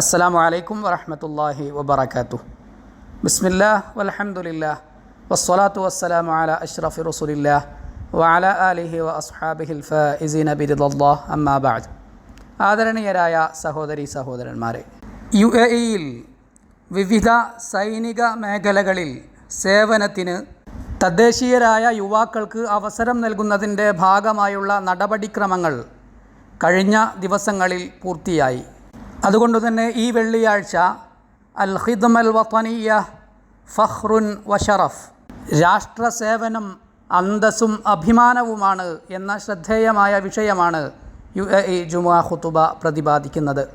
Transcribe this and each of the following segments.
അസ്സാം വലൈക്കും വറഹമത്തല്ലാഹി വബർക്കാത്തു ബിസ്മില്ല വലഹമുല്ലാ വസ്സലാത്തു വസ്സലാമു അല അഷ്റഫി റസൂലില്ലാ വഅല ആലിഹി വ അസ്ഹാബിഹിൽ ഫഇസീന ബിരിദല്ലാഹ് അമ്മാ ബഅദ്. ആദരണീയരായ സഹോദരി സഹോദരന്മാരെ യു എ ഇയിൽ വിവിധ സൈനിക മേഖലകളിൽ സേവനത്തിന് തദ്ദേശീയരായ യുവാക്കൾക്ക് അവസരം നൽകുന്നതിന്റെ ഭാഗമായുള്ള നടപടിക്രമങ്ങൾ കഴിഞ്ഞ ദിവസങ്ങളിൽ പൂർത്തിയായി. അതുകൊണ്ട് തന്നെ ഈ വെള്ളിയാഴ്ച അൽ ഹിദ്മൽ വത്തനീയ ഫഹ്റുൻ വഷറഫ് രാഷ്ട്ര സേവനം അന്തസ്സും അഭിമാനവുമാണ് എന്ന ശ്രദ്ധേയമായ വിഷയമാണ് യു എ ഇ ജുമാ ഖുത്തുബ പ്രതിപാദിക്കുന്നത്.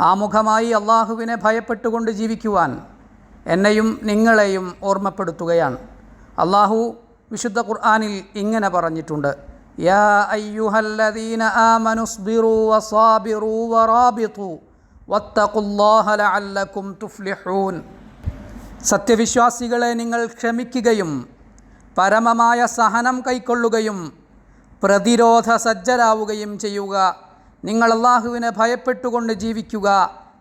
ആമുഖമായി അള്ളാഹുവിനെ ഭയപ്പെട്ടുകൊണ്ട് ജീവിക്കുവാൻ എന്നെയും നിങ്ങളെയും ഓർമ്മപ്പെടുത്തുകയാണ്. അള്ളാഹു വിശുദ്ധ ഖുർആാനിൽ ഇങ്ങനെ പറഞ്ഞിട്ടുണ്ട്. യാ അയ്യുഹല്ലദീന ആമനുസ്ബിറു വസാബിറു വറാബിതു. വത്തഖുല്ലാഹ ലഅല്ലക്കും തുഫ്ലിഹൂൻ. സത്യവിശ്വാസികളെ നിങ്ങൾ ക്ഷമിക്കുകയും പരമമായ സഹനം കൈക്കൊള്ളുകയും പ്രതിരോധ സജ്ജരാവുകയും ചെയ്യുക. നിങ്ങൾ അള്ളാഹുവിനെ ഭയപ്പെട്ടുകൊണ്ട് ജീവിക്കുക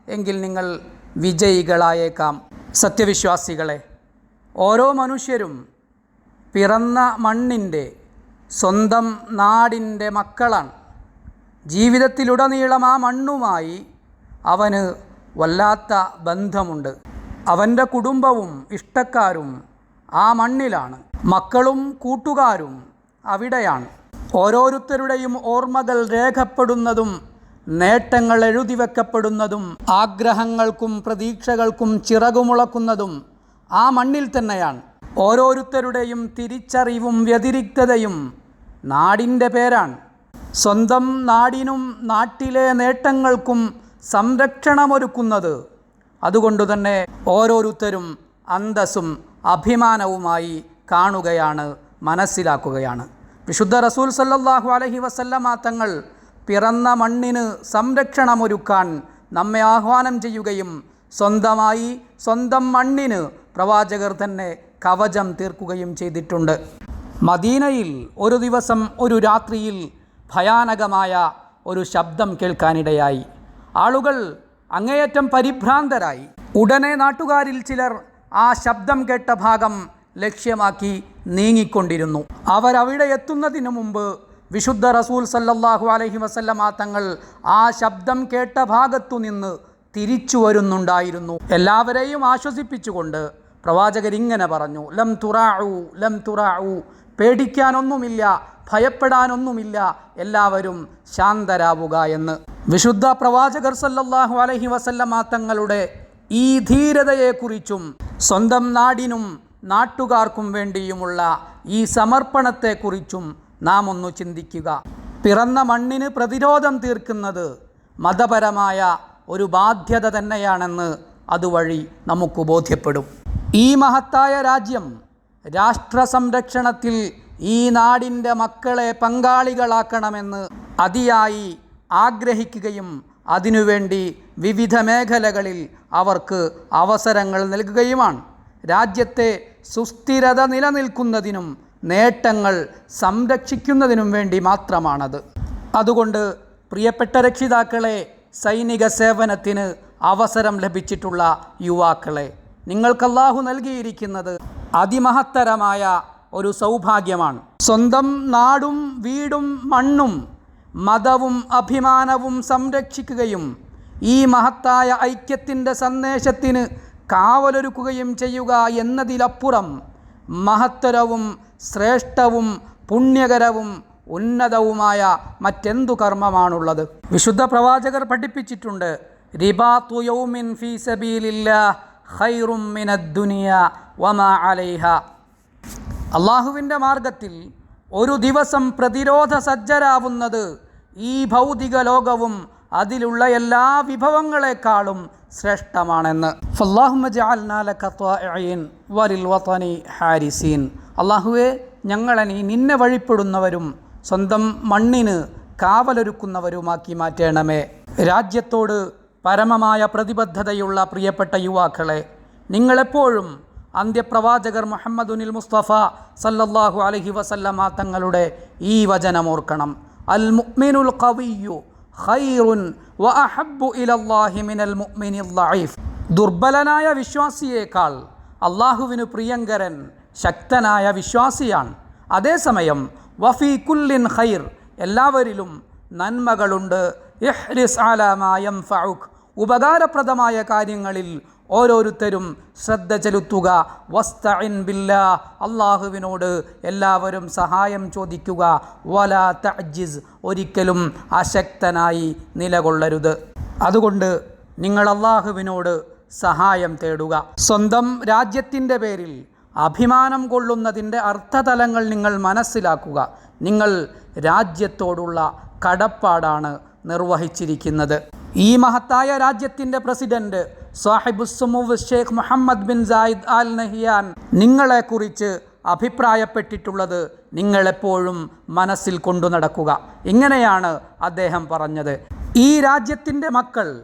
എങ്കിൽ നിങ്ങൾ വിജയികളായേക്കാം. സത്യവിശ്വാസികളെ ഓരോ മനുഷ്യരും പിറന്ന മണ്ണിന്റെ സ്വന്തം നാടിന്റെ മക്കളാണ്. ജീവിതത്തിലുടനീളം ആ മണ്ണുമായി അവന് വല്ലാത്ത ബന്ധമുണ്ട്. അവന്റെ കുടുംബവും ഇഷ്ടക്കാരും ആ മണ്ണിലാണ്. മക്കളും കൂട്ടുകാരും അവിടെയാണ്. ഓരോരുത്തരുടെയും ഓർമ്മകൾ രേഖപ്പെടുന്നതും നേട്ടങ്ങൾ എഴുതി വെക്കപ്പെടുന്നതും ആഗ്രഹങ്ങൾക്കും പ്രതീക്ഷകൾക്കും ചിറകുമുളക്കുന്നതും ആ മണ്ണിൽ തന്നെയാണ്. ഓരോരുത്തരുടെയും തിരിച്ചറിവും വ്യതിരിക്തതയും നാടിന്റെ പേരാണ്. സ്വന്തം നാടിനും നാട്ടിലെ നേട്ടങ്ങൾക്കും സംരക്ഷണമൊരുക്കുന്നത്. അതുകൊണ്ട് തന്നെ ഓരോരുത്തരും അന്തസ്സും അഭിമാനവുമായി കാണുകയാണ് മനസ്സിലാക്കുകയാണ്. വിശുദ്ധ റസൂൽ സല്ലാഹു അലഹി വസല്ലമ തങ്ങൾ പിറന്ന മണ്ണിന് സംരക്ഷണമൊരുക്കാൻ നമ്മെ ആഹ്വാനം ചെയ്യുകയും സ്വന്തമായി സ്വന്തം മണ്ണിന് പ്രവാചകർ തന്നെ കവചം തീർക്കുകയും ചെയ്തിട്ടുണ്ട്. മദീനയിൽ ഒരു ദിവസം ഒരു രാത്രിയിൽ ഭയാനകമായ ഒരു ശബ്ദം കേൾക്കാനിടയായി. ആളുകൾ അങ്ങേയറ്റം പരിഭ്രാന്തരായി. ഉടനെ നാട്ടുകാരിൽ ചിലർ ആ ശബ്ദം കേട്ട ഭാഗം ലക്ഷ്യമാക്കി നീങ്ങിക്കൊണ്ടിരുന്നു. അവരവിടെ എത്തുന്നതിന് മുമ്പ് വിശുദ്ധ റസൂൽ സല്ലല്ലാഹു അലഹി വസല്ലമ തങ്ങൾ ആ ശബ്ദം കേട്ട ഭാഗത്തു നിന്ന് തിരിച്ചു വരുന്നുണ്ടായിരുന്നു. എല്ലാവരെയും ആശ്വസിപ്പിച്ചുകൊണ്ട് പ്രവാചകർ ഇങ്ങനെ പറഞ്ഞു ലം തുറാഉ ലം തുറാഉ പേടിക്കാനൊന്നുമില്ല ഭയപ്പെടാനൊന്നുമില്ല എല്ലാവരും ശാന്തരാവുക എന്ന്. വിശുദ്ധ പ്രവാചകർ സല്ലല്ലാഹു അലഹി വസല്ലമ തങ്ങളുടെ ഈ ധീരതയെക്കുറിച്ചും സ്വന്തം നാടിനും നാട്ടുകാർക്കും വേണ്ടിയുമുള്ള ഈ സമർപ്പണത്തെക്കുറിച്ചും നാം ഒന്ന് ചിന്തിക്കുക. പിറന്ന മണ്ണിന് പ്രതിരോധം തീർക്കുന്നത് മതപരമായ ഒരു ബാധ്യത തന്നെയാണെന്ന് അതുവഴി നമുക്ക് ബോധ്യപ്പെടും. ഈ മഹത്തായ രാജ്യം രാഷ്ട്ര സംരക്ഷണത്തിൽ ഈ നാടിന്റെ മക്കളെ പങ്കാളികളാക്കണമെന്ന് അതിയായി ആഗ്രഹിക്കുകയും അതിനുവേണ്ടി വിവിധ മേഖലകളിൽ അവർക്ക് അവസരങ്ങൾ നൽകുകയുമാണ്. രാജ്യത്തെ സുസ്ഥിരത നിലനിൽക്കുന്നതിനും നേട്ടങ്ങൾ സംരക്ഷിക്കുന്നതിനും വേണ്ടി മാത്രമാണത്. അതുകൊണ്ട് പ്രിയപ്പെട്ട രക്ഷിതാക്കളെ സൈനിക സേവനത്തിന് അവസരം ലഭിച്ചിട്ടുള്ള യുവാക്കളെ നിങ്ങൾക്കല്ലാഹു നൽകിയിരിക്കുന്നത് അതിമഹത്തരമായ ഒരു സൗഭാഗ്യമാണ്. സ്വന്തം നാടും വീടും മണ്ണും മതവും അഭിമാനവും സംരക്ഷിക്കുകയും ഈ മഹത്തായ ഐക്യത്തിന്റെ സന്ദേശത്തിന് കാവലൊരുക്കുകയും ചെയ്യുക എന്നതിലപ്പുറം മഹത്തരവും ശ്രേഷ്ഠവും പുണ്യകരവും ഉന്നതവുമായ മറ്റെന്തു കർമ്മമാണുള്ളത്? വിശുദ്ധ പ്രവാചകർ പഠിപ്പിച്ചിട്ടുണ്ട് റിബാത്തു യൗമിൻ ഫീ സബീലില്ല ഖൈറും മിനദ്ദുനിയ വമാ അലൈഹ. അള്ളാഹുവിന്റെ മാർഗത്തിൽ ഒരു ദിവസം പ്രതിരോധ സജ്ജരാവുന്നത് ഈ ഭൗതിക ലോകവും അതിലുള്ള എല്ലാ വിഭവങ്ങളെക്കാളും ശ്രേഷ്ഠമാണെന്ന്. ഹാരിസീൻ. അള്ളാഹുവെ ഞങ്ങളെ നീ നിന്നെ വഴിപ്പെടുന്നവരും സ്വന്തം മണ്ണിന് കാവലൊരുക്കുന്നവരുമാക്കി മാറ്റേണമേ. രാജ്യത്തോട് പരമമായ പ്രതിബദ്ധതയുള്ള പ്രിയപ്പെട്ട യുവാക്കളെ നിങ്ങളെപ്പോഴും അന്ത്യപ്രവാചകർ മുഹമ്മദുനിൽ മുസ്തഫ സല്ലല്ലാഹു അലഹി വസല്ലമ തങ്ങളുടെ ഈ വചനം ഓർക്കണം. അൽ മുഅ്മിനുൽ ഖവിയു ഖൈറുൻ വ അഹബ്ബു ഇലല്ലാഹി മിനൽ മുഅ്മിനിൽ ളഈഫ് ദുർബലനായ വിശ്വാസിയേക്കാൾ അള്ളാഹുവിനു പ്രിയങ്കരൻ ശക്തനായ വിശ്വാസിയാണ്. അതേസമയം വഫി കുല്ലിൻ ഖൈർ എല്ലാവരിലും നന്മകളുണ്ട്. ഇഹ്രിസ് ആലാമായം ഫൗഖ് ഉപകാരപ്രദമായ കാര്യങ്ങളിൽ ഓരോരുത്തരും ശ്രദ്ധ ചെലുത്തുക. വസ്തഇൻ ബില്ല അള്ളാഹുവിനോട് എല്ലാവരും സഹായം ചോദിക്കുക. വല തജിസ് ഒരിക്കലും അശക്തനായി നിലകൊള്ളരുത്. അതുകൊണ്ട് നിങ്ങൾ അള്ളാഹുവിനോട് സഹായം തേടുക. സ്വന്തം രാജ്യത്തിന്റെ പേരിൽ അഭിമാനം കൊള്ളുന്നതിന്റെ അർത്ഥതലങ്ങൾ നിങ്ങൾ മനസ്സിലാക്കുക. നിങ്ങൾ രാജ്യത്തോടുള്ള കടപ്പാടാണ് നിർവഹിച്ചിരിക്കുന്നത്. ഈ മഹത്തായ രാജ്യത്തിന്റെ president സാഹിബുസുമുവ് Sheikh Mohammed bin Zayed al Nahyan നിങ്ങളെക്കുറിച്ച് അഭിപ്രായപ്പെട്ടിട്ടുള്ളത് നിങ്ങളെപ്പോഴും മനസ്സിൽ കൊണ്ടു നടക്കുക. ഇങ്ങനെയാണ് അദ്ദേഹം പറഞ്ഞത്. ഈ രാജ്യത്തിന്റെ മക്കൾ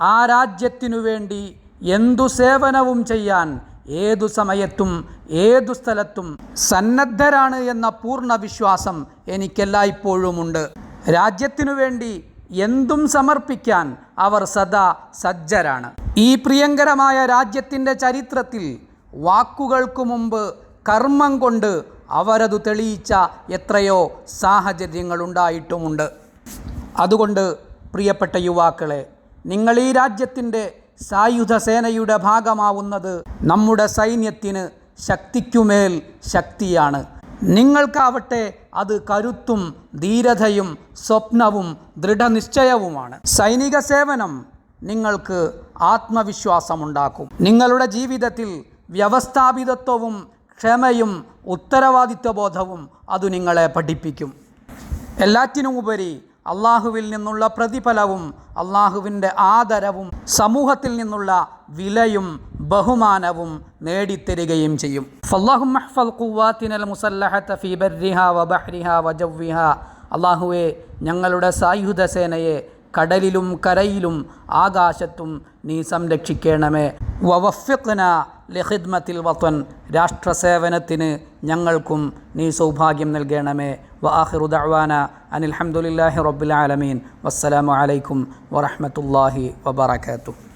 ആ രാജ്യത്തിനു വേണ്ടി എന്തു സേവനവും ചെയ്യാൻ ഏതു സമയത്തും ഏതു സ്ഥലത്തും സന്നദ്ധരാണ് എന്ന പൂർണ വിശ്വാസം എനിക്കെല്ലായ്പ്പോഴുമുണ്ട്. രാജ്യത്തിനു വേണ്ടി എന്തും സമർപ്പിക്കാൻ അവർ സദാ സജ്ജരാണ്. ഈ പ്രിയങ്കരമായ രാജ്യത്തിന്റെ ചരിത്രത്തിൽ വാക്കുകൾക്ക് മുമ്പ് കർമ്മം കൊണ്ട് അവരതു തെളിയിച്ച എത്രയോ സാഹചര്യങ്ങളുണ്ടായിട്ടുമുണ്ട്. അതുകൊണ്ട് പ്രിയപ്പെട്ട യുവാക്കളെ നിങ്ങൾ ഈ രാജ്യത്തിന്റെ സായുധ സേനയുടെ ഭാഗമാവുന്നത് നമ്മുടെ സൈന്യത്തിന് ശക്തിക്കുമേൽ ശക്തിയാണ്. നിങ്ങൾക്കാവട്ടെ അത് കരുത്തും ധീരതയും സ്വപ്നവും ദൃഢനിശ്ചയവുമാണ്. സൈനിക സേവനം നിങ്ങൾക്ക് ആത്മവിശ്വാസമുണ്ടാക്കും. നിങ്ങളുടെ ജീവിതത്തിൽ വ്യവസ്ഥാപിതത്വവും ക്ഷമയും ഉത്തരവാദിത്വബോധവും അത് നിങ്ങളെ പഠിപ്പിക്കും. എല്ലാറ്റിനുമുപരി അള്ളാഹുവിൽ നിന്നുള്ള പ്രതിഫലവും അള്ളാഹുവിന്റെ ആദരവും സമൂഹത്തിൽ നിന്നുള്ള വിലയും ബഹുമാനവും നേടിത്തരികയും ചെയ്യും. ഫല്ലാഹു മഹ്ഫൽ ഫീ വ വ അള്ളാഹുവെ ഞങ്ങളുടെ സായുധ സേനയെ കടലിലും കരയിലും ആകാശത്തും നീ സംരക്ഷിക്കണമേ. വവഫിഖ്ന ലഹിദ്മത്തിൽ വത്വൻ രാഷ്ട്രസേവനത്തിന് ഞങ്ങൾക്കും നീ സൗഭാഗ്യം നൽകണമേ. വ ആഹിറു ദഅ്വാന അനിൽഹമുല്ലാഹി റബ്ബിൽ വസ്സലാമലൈക്കും വറഹ്മത്തുള്ളാഹി വബറകാതുഹു.